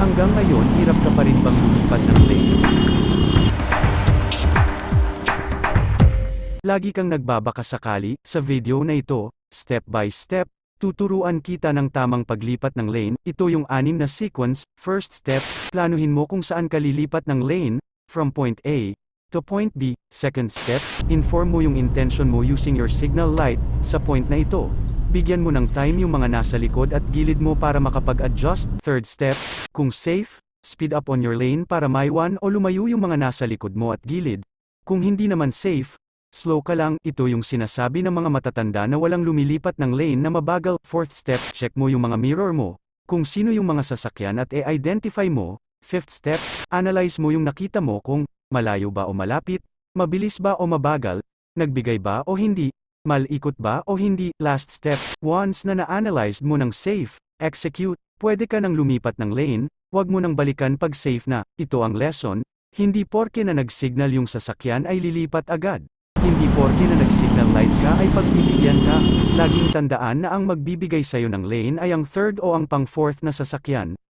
Hanggang ngayon hirap ka pa rin bang lumipat ng lane? Lagi kang nagbabaka sakali, sa video na ito, step by step, tuturuan kita ng tamang paglipat ng lane, ito yung anim na sequence, first step, planuhin mo kung saan ka lilipat ng lane, from point A, to point B, second step, inform mo yung intention mo using your signal light, sa point na ito. Bigyan mo ng time yung mga nasa likod at gilid mo para makapag-adjust, third step, kung safe, speed up on your lane para maiwan o lumayo yung mga nasa likod mo at gilid. Kung hindi naman safe, Slow ka lang, ito yung sinasabi ng mga matatanda na walang lumilipat ng lane na mabagal. Fourth step, check mo yung mga mirror mo. Kung sino yung mga sasakyan at i-identify mo. Fifth step, analyze mo yung nakita mo kung malayo ba o malapit, mabilis ba o mabagal, nagbigay ba o hindi, malikot ba o hindi. Last step, once na na-analyze mo ng safe, execute, pwede ka nang lumipat ng lane, wag mo nang balikan pag safe na. Ito ang lesson, hindi porke na nag-signal yung sasakyan ay lilipat agad. Hindi porke na nag-signal light ka ay pagbibigyan ka. Laging tandaan na ang magbibigay sa'yo ng lane ay ang third o ang pang-fourth na sasakyan.